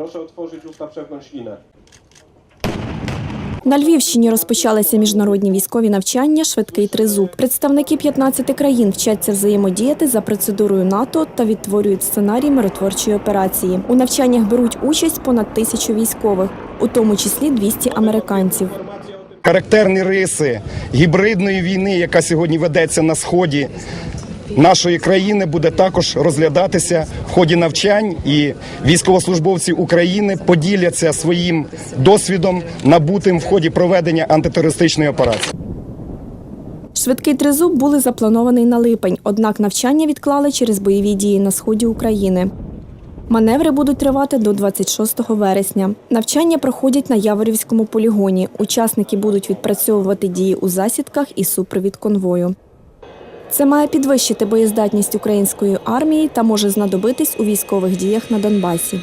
Proszę otworzyć usta, ślinę. На Львівщині розпочалися міжнародні військові навчання Швидкий тризуб. Представники 15 країн вчаться взаємодіяти за процедурою НАТО та відтворюють сценарій миротворчої операції. У навчаннях беруть участь понад тисячу військових, у тому числі 200 американців. характерні риси гібридної війни, яка сьогодні ведеться на сході нашої країни, буде також розглядатися в ході навчань, і військовослужбовці України поділяться своїм досвідом, набутим в ході проведення антитерористичної операції. Швидкий тризуб були запланований на липень, однак навчання відклали через бойові дії на сході України. Маневри будуть тривати до 26 вересня. Навчання проходять на Яворівському полігоні. Учасники будуть відпрацьовувати дії у засідках і супровід конвою. Це має підвищити боєздатність української армії та може знадобитись у військових діях на Донбасі.